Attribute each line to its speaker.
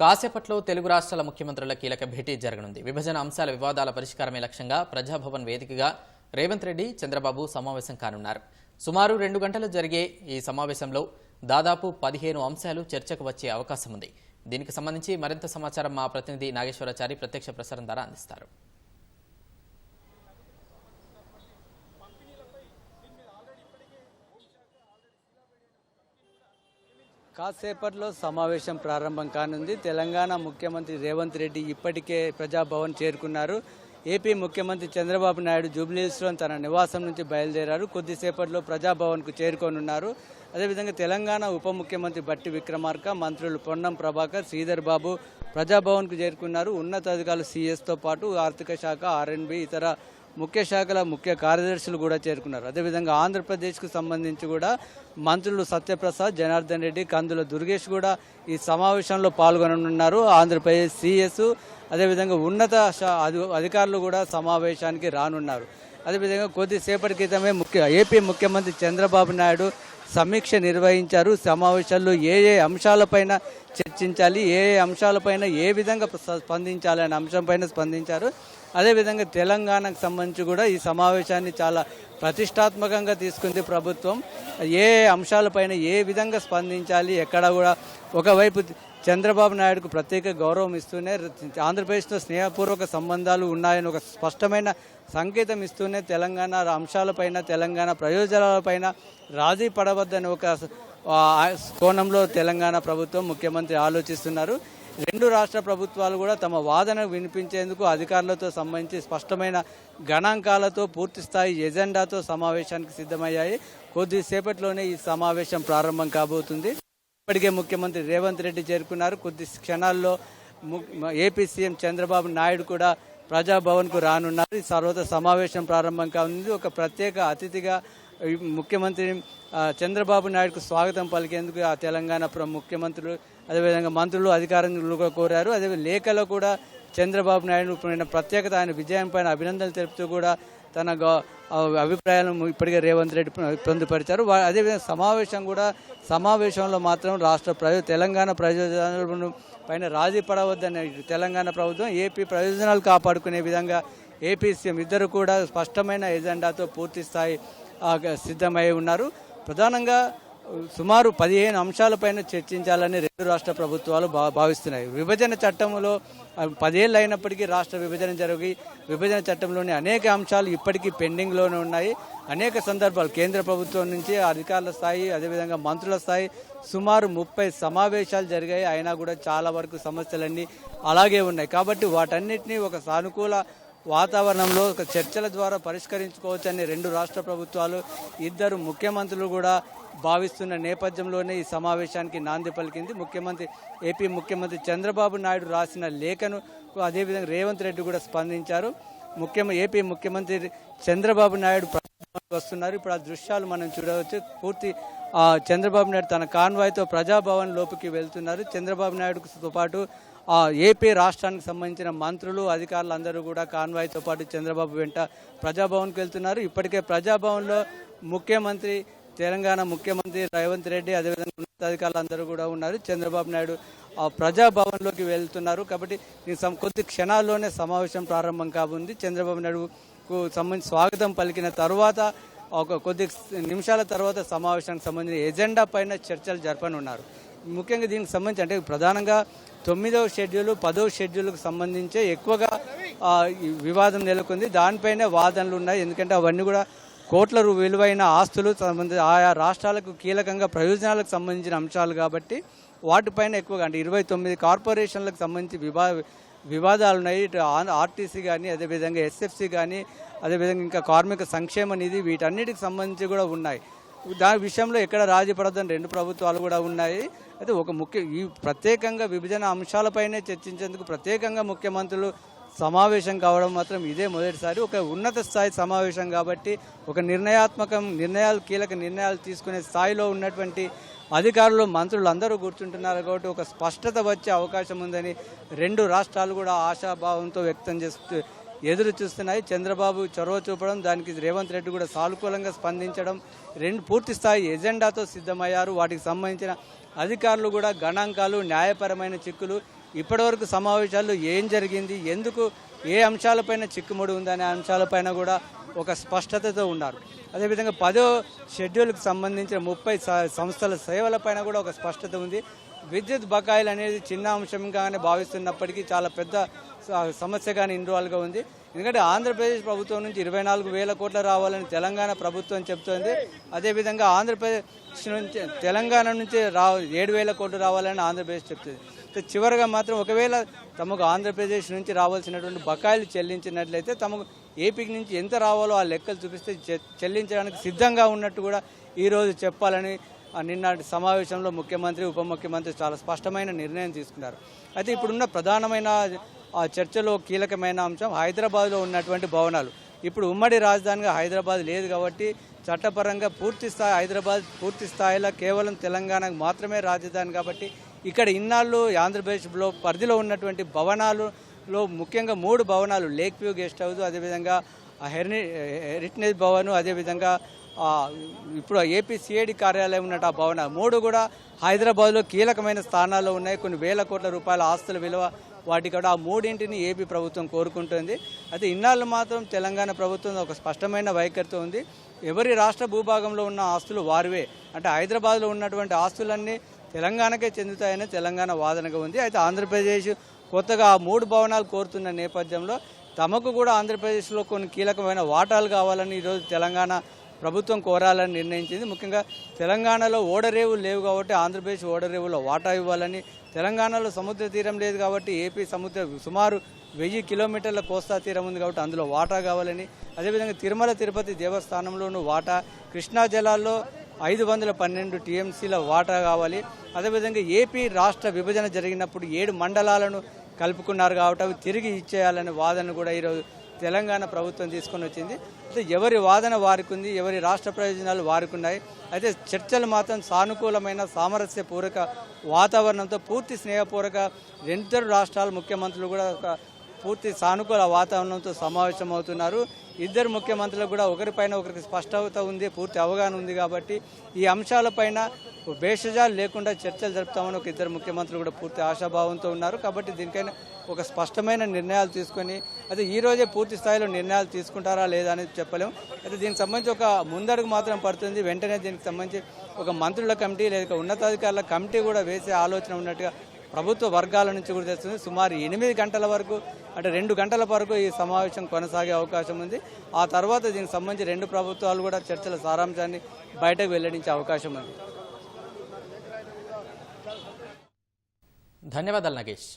Speaker 1: కాసేపట్లో తెలుగు రాష్ట్రాల ముఖ్యమంత్రుల కీలక భేటీ జరగనుంది. విభజన అంశాల వివాదాల పరిష్కారమే లక్ష్యంగా ప్రజాభవన్ వేదికగా రేవంత్ రెడ్డి చంద్రబాబు సమావేశం కానున్నారు. సుమారు రెండు గంటలు జరిగే ఈ సమావేశంలో దాదాపు పదిహేను అంశాలు చర్చకు వచ్చే అవకాశం ఉంది దీనికి సంబంధించి మరింత సమాచారం మా ప్రతినిధి నాగేశ్వరాచారి ప్రత్యక్ష ప్రసారం ద్వారా అందిస్తారు.
Speaker 2: కాసేపట్లో సమావేశం ప్రారంభం కానుంది. తెలంగాణ ముఖ్యమంత్రి రేవంత్ రెడ్డి ఇప్పటికే ప్రజాభవన్ చేరుకున్నారు. ఏపీ ముఖ్యమంత్రి చంద్రబాబు నాయుడు జూబ్లీహిల్స్లో తన నివాసం నుంచి బయలుదేరారు. కొద్దిసేపట్లో ప్రజాభవన్కు చేరుకోనున్నారు. అదేవిధంగా తెలంగాణ ఉప ముఖ్యమంత్రి బట్టి విక్రమార్క మంత్రులు పొన్నం ప్రభాకర్ శ్రీధర్ బాబు ప్రజాభవన్కు చేరుకున్నారు. ఉన్నతాధికారులు సీఎస్తో పాటు ఆర్థిక శాఖ ఆర్ఎన్బి ఇతర ముఖ్య శాఖల ముఖ్య కార్యదర్శులు కూడా చేరుకున్నారు. అదేవిధంగా ఆంధ్రప్రదేశ్కు సంబంధించి కూడా మంత్రులు సత్యప్రసాద్ జనార్దన్ రెడ్డి కందుల దుర్గేష్ కూడా ఈ సమావేశంలో పాల్గొననున్నారు. ఆంధ్రప్రదేశ్ సిఎస్ అదేవిధంగా ఉన్నత అధికారులు కూడా సమావేశానికి రానున్నారు. అదేవిధంగా కొద్దిసేపటి క్రితమే ముఖ్య ఏపీ ముఖ్యమంత్రి చంద్రబాబు నాయుడు సమీక్ష నిర్వహించారు. సమావేశాల్లో ఏ ఏ అంశాలపైన చర్చించాలి ఏ ఏ అంశాలపైన ఏ విధంగా స్పందించాలి అనే అంశంపైన స్పందించారు. అదేవిధంగా తెలంగాణకు సంబంధించి కూడా ఈ సమావేశాన్ని చాలా ప్రతిష్టాత్మకంగా తీసుకుంది ప్రభుత్వం. ఏ అంశాలపైన ఏ విధంగా స్పందించాలి ఎక్కడ కూడా ఒకవైపు చంద్రబాబు నాయుడుకు ప్రత్యేక గౌరవం ఇస్తూనే ఆంధ్రప్రదేశ్తో స్నేహపూర్వక సంబంధాలు ఉన్నాయని ఒక స్పష్టమైన సంకేతం ఇస్తూనే తెలంగాణ అంశాలపైన తెలంగాణ ప్రయోజనాలపైన రాజీ పడవద్దని ఒక కోణంలో తెలంగాణ ప్రభుత్వం ముఖ్యమంత్రి ఆలోచిస్తున్నారు. రెండు రాష్ట్ర ప్రభుత్వాలు కూడా తమ వాదన వినిపించేందుకు అధికారులతో సంబంధించి స్పష్టమైన గణాంకాలతో పూర్తిస్థాయి ఎజెండాతో సమావేశానికి సిద్ధమయ్యాయి. కొద్దిసేపట్లోనే ఈ సమావేశం ప్రారంభం కాబోతుంది. ఇప్పటికే ముఖ్యమంత్రి రేవంత్ రెడ్డి చేరుకున్నారు. కొద్ది క్షణాల్లో ము- ఏపీ సీఎం చంద్రబాబు నాయుడు కూడా ప్రజాభవన్కు రానున్నారు. ఈ సర్వత సమావేశం ప్రారంభం కానుంది. ఒక ప్రత్యేక అతిథిగా ముఖ్యమంత్రి చంద్రబాబు నాయుడుకు స్వాగతం పలికేందుకు ఆ తెలంగాణ ముఖ్యమంత్రులు అదేవిధంగా మంత్రులు అధికారులు కోరారు. అదే లేఖలో కూడా చంద్రబాబు నాయుడు పైన ప్రత్యేకత ఆయన విజయం పైన అభినందనలు తెలుపుతూ కూడా తన అభిప్రాయాలను ఇప్పటికే రేవంత్ రెడ్డి పొందుపరిచారు. అదేవిధంగా సమావేశం కూడా సమావేశంలో మాత్రం రాష్ట్ర ప్రజ తెలంగాణ ప్రయోజనాలను పైన రాజీ పడవద్దని తెలంగాణ ప్రభుత్వం ఏపీ ప్రయోజనాలు కాపాడుకునే విధంగా ఏపీ సీఎం ఇద్దరు కూడా స్పష్టమైన ఎజెండాతో పూర్తి స్థాయి సిద్ధమై ఉన్నారు. ప్రధానంగా సుమారు పదిహేను అంశాలపైన చర్చించాలని రెండు రాష్ట్ర ప్రభుత్వాలు భా భావిస్తున్నాయి. విభజన చట్టంలో పదేళ్ళు అయినప్పటికీ రాష్ట్ర విభజన జరిగి విభజన చట్టంలోని అనేక అంశాలు ఇప్పటికీ పెండింగ్లోనే ఉన్నాయి. అనేక సందర్భాలు కేంద్ర ప్రభుత్వం నుంచి అధికారుల స్థాయి అదేవిధంగా మంత్రుల స్థాయి సుమారు ముప్పై సమావేశాలు జరిగాయి. అయినా కూడా చాలా వరకు సమస్యలన్నీ అలాగే ఉన్నాయి. కాబట్టి వాటన్నిటినీ ఒక సానుకూల వాతావరణంలో ఒక చర్చల ద్వారా పరిష్కరించుకోవచ్చని రెండు రాష్ట్ర ప్రభుత్వాలు ఇద్దరు ముఖ్యమంత్రులు కూడా భావిస్తున్న నేపథ్యంలోనే ఈ సమావేశానికి నాంది పలికింది. ముఖ్యమంత్రి ఏపీ ముఖ్యమంత్రి చంద్రబాబు నాయుడు రాసిన లేఖను అదేవిధంగా రేవంత్ రెడ్డి కూడా స్పందించారు. ముఖ్యం ఏపీ ముఖ్యమంత్రి చంద్రబాబు నాయుడు వస్తున్నారు. ఇప్పుడు ఆ దృశ్యాలు మనం చూడవచ్చు. పూర్తి ఆ, చంద్రబాబు నాయుడు తన కాన్వాయ్తో ప్రజాభవన్ లోపలికి వెళ్తున్నారు. చంద్రబాబు నాయుడుతో పాటు ఆ, ఏపీ రాష్ట్రానికి సంబంధించిన మంత్రులు అధికారులు అందరూ కూడా కాన్వాయ్తో పాటు చంద్రబాబు వెంట ప్రజాభవన్కి వెళ్తున్నారు. ఇప్పటికే ప్రజాభవన్లో ముఖ్యమంత్రి తెలంగాణ ముఖ్యమంత్రి రేవంత్ రెడ్డి అదేవిధంగా ఉన్నతాధికారులు అందరూ కూడా ఉన్నారు. చంద్రబాబు నాయుడు ఆ ప్రజాభవన్లోకి వెళ్తున్నారు. కాబట్టి కొద్ది క్షణాల్లోనే సమావేశం ప్రారంభం కాబోంది చంద్రబాబు నాయుడు కు సంబంధించి స్వాగతం పలికిన తర్వాత ఒక కొద్ది నిమిషాల తర్వాత సమావేశానికి సంబంధించిన ఎజెండా పైన చర్చలు జరపనున్నారు. ముఖ్యంగా దీనికి సంబంధించి అంటే ప్రధానంగా తొమ్మిదవ షెడ్యూల్ పదవ షెడ్యూల్కి సంబంధించే ఎక్కువగా వివాదం నెలకొంది. దానిపైనే వాదనలు ఉన్నాయి. ఎందుకంటే అవన్నీ కూడా కోట్ల విలువైన ఆస్తులు సంబంధించి ఆయా రాష్ట్రాలకు కీలకంగా ప్రయోజనాలకు సంబంధించిన అంశాలు కాబట్టి వాటిపైన ఎక్కువగా అంటే ఇరవై తొమ్మిది కార్పొరేషన్లకు సంబంధించి వివా వివాదాలు ఉన్నాయి. ఇటు ఆర్టీసీ కానీ అదేవిధంగా ఎస్ఎఫ్సి కానీ అదేవిధంగా ఇంకా కార్మిక సంక్షేమ నిధి వీటన్నిటికి సంబంధించి కూడా ఉన్నాయి. దాని విషయంలో ఎక్కడ రాజీపడద్దని రెండు ప్రభుత్వాలు కూడా ఉన్నాయి. అయితే ఒక ముఖ్య ఈ ప్రత్యేకంగా విభజన అంశాలపైనే చర్చించేందుకు ప్రత్యేకంగా ముఖ్యమంత్రులు సమావేశం కావడం మాత్రం ఇదే మొదటిసారి. ఒక ఉన్నత స్థాయి సమావేశం కాబట్టి ఒక నిర్ణయాత్మకం నిర్ణయాలు కీలక నిర్ణయాలు తీసుకునే స్థాయిలో ఉన్నటువంటి అధికారులు మంత్రులు అందరూ కూర్చుంటున్నారు కాబట్టి ఒక స్పష్టత వచ్చే అవకాశం ఉందని రెండు రాష్ట్రాలు కూడా ఆశాభావంతో వ్యక్తం చేస్తూ ఎదురు చూస్తున్నాయి. చంద్రబాబు చొరవ చూపడం దానికి రేవంత్ రెడ్డి కూడా సానుకూలంగా స్పందించడం రెండు పూర్తి స్థాయి ఎజెండాతో సిద్ధమయ్యారు. వాటికి సంబంధించిన అధికారులు కూడా గణాంకాలు న్యాయపరమైన చిక్కులు ఇప్పటివరకు సమావేశాల్లో ఏం జరిగింది ఎందుకు ఏ అంశాలపైన చిక్కుముడి ఉందనే అంశాలపైన కూడా ఒక స్పష్టతతో ఉన్నారు. అదేవిధంగా పదో షెడ్యూల్కి సంబంధించిన ముప్పై స- సంస్థల సేవలపైన కూడా ఒక స్పష్టత ఉంది. విద్యుత్ బకాయిలు అనేది చిన్న అంశంగానే భావిస్తున్నప్పటికీ చాలా పెద్ద స- సమస్యగానే ఇన్వాల్వ్గా ఉంది. ఎందుకంటే ఆంధ్రప్రదేశ్ ప్రభుత్వం నుంచి ఇరవై నాలుగు వేల కోట్ల రావాలని తెలంగాణ ప్రభుత్వం చెబుతోంది అదేవిధంగా ఆంధ్రప్రదేశ్ నుంచి తెలంగాణ నుంచి రా ఏడు వేల కోట్లు రావాలని ఆంధ్రప్రదేశ్ చెప్తుంది. చివరగా మాత్రం ఒకవేళ తమకు ఆంధ్రప్రదేశ్ నుంచి రావాల్సినటువంటి బకాయిలు చెల్లించినట్లయితే తమకు ఏపీకి నుంచి ఎంత రావాలో ఆ లెక్కలు చూపిస్తే చె- చెల్లించడానికి సిద్ధంగా ఉన్నట్టు కూడా ఈరోజు చెప్పాలని నిన్నటి సమావేశంలో ముఖ్యమంత్రి ఉప ముఖ్యమంత్రి చాలా స్పష్టమైన నిర్ణయం తీసుకున్నారు. అయితే ఇప్పుడున్న ప్రధానమైన ఆ చర్చలో కీలకమైన అంశం హైదరాబాద్లో ఉన్నటువంటి భవనాలు. ఇప్పుడు ఉమ్మడి రాజధానిగా హైదరాబాద్ లేదు కాబట్టి చట్టపరంగా పూర్తి స్థాయి హైదరాబాద్ పూర్తి స్థాయిలో కేవలం తెలంగాణకు మాత్రమే రాజధాని కాబట్టి ఇక్కడ ఇన్నాళ్ళు ఆంధ్రప్రదేశ్లో పరిధిలో ఉన్నటువంటి భవనాలులో ముఖ్యంగా మూడు భవనాలు లేక్ వ్యూ గెస్ట్ హౌస్ అదేవిధంగా ఆ హెరిని హెరిటేజ్ భవన్ అదేవిధంగా ఇప్పుడు ఏపీ సిఐడి కార్యాలయం ఉన్నట్టు ఆ భవన. మూడు కూడా హైదరాబాద్లో కీలకమైన స్థానాల్లో ఉన్నాయి. కొన్ని వేల కోట్ల రూపాయల ఆస్తుల విలువ వాటి కూడా ఆ మూడింటిని ఏపీ ప్రభుత్వం కోరుకుంటుంది. అయితే ఇన్నాళ్ళు మాత్రం తెలంగాణ ప్రభుత్వం ఒక స్పష్టమైన వైఖరితో ఉంది. ఎవరి రాష్ట్ర భూభాగంలో ఉన్న ఆస్తులు వారివే. అంటే హైదరాబాద్లో ఉన్నటువంటి ఆస్తులన్నీ తెలంగాణకే చెందుతాయని తెలంగాణ వాదనగా ఉంది. అయితే ఆంధ్రప్రదేశ్ కొత్తగా ఆ మూడు భవనాలు కోరుతున్న నేపథ్యంలో తమకు కూడా ఆంధ్రప్రదేశ్లో కొన్ని కీలకమైన వాటాలు కావాలని ఈరోజు తెలంగాణ ప్రభుత్వం కోరాలని నిర్ణయించింది. ముఖ్యంగా తెలంగాణలో ఓడరేవులు లేవు కాబట్టి ఆంధ్రప్రదేశ్ ఓడరేవులో వాటా ఇవ్వాలని తెలంగాణలో సముద్ర తీరం లేదు కాబట్టి ఏపీ సముద్ర సుమారు వెయ్యి కిలోమీటర్ల కోస్తా తీరం ఉంది కాబట్టి అందులో వాటా కావాలని అదేవిధంగా తిరుమల తిరుపతి దేవస్థానంలోనూ వాటా కృష్ణా జలాల్లో ఐదు వందల పన్నెండు టీఎంసీల వాటా కావాలి. అదేవిధంగా ఏపీ రాష్ట్ర విభజన జరిగినప్పుడు ఏడు మండలాలను కలుపుకున్నారు కాబట్టి అవి తిరిగి ఇచ్చేయాలనే వాదన కూడా ఈరోజు తెలంగాణ ప్రభుత్వం తీసుకొని వచ్చింది. అయితే ఎవరి వాదన వారికి ఉంది ఎవరి రాష్ట్ర ప్రయోజనాలు వారికి ఉన్నాయి అయితే చర్చలు మాత్రం సానుకూలమైన సామరస్యపూర్వక వాతావరణంతో పూర్తి స్నేహపూర్వక రెండు రాష్ట్రాల ముఖ్యమంత్రులు కూడా ఒక పూర్తి సానుకూల వాతావరణంతో సమావేశం అవుతున్నారు ఇద్దరు ముఖ్యమంత్రులకు కూడా ఒకరిపైన ఒకరికి స్పష్టత ఉంది పూర్తి అవగాహన ఉంది కాబట్టి ఈ అంశాలపైన భేషజాలు లేకుండా చర్చలు జరుపుతామని ఒక ఇద్దరు ముఖ్యమంత్రులు కూడా పూర్తి ఆశాభావంతో ఉన్నారు. కాబట్టి దీనికైనా ఒక స్పష్టమైన నిర్ణయాలు తీసుకొని అయితే ఈ రోజే పూర్తి స్థాయిలో నిర్ణయాలు తీసుకుంటారా లేదా అనేది చెప్పలేము అయితే దీనికి సంబంధించి ఒక ముందడుగు మాత్రం పడుతుంది. వెంటనే దీనికి సంబంధించి ఒక మంత్రుల కమిటీ లేదా ఉన్నతాధికారుల కమిటీ కూడా వేసే ఆలోచన ఉన్నట్టుగా ప్రభుత్వ వర్గాల నుంచి కూడా తెస్తుంది సుమారు ఎనిమిది గంటల వరకు అంటే రెండు గంటల వరకు ఈ సమావేశం కొనసాగే అవకాశం ఉంది. ఆ తర్వాత దీనికి సంబంధించి రెండు ప్రభుత్వాలు కూడా చర్చల సారాంశాన్ని బయటకు వెల్లడించే అవకాశం ఉంది.
Speaker 1: ధన్యవాదాలు నగేష్.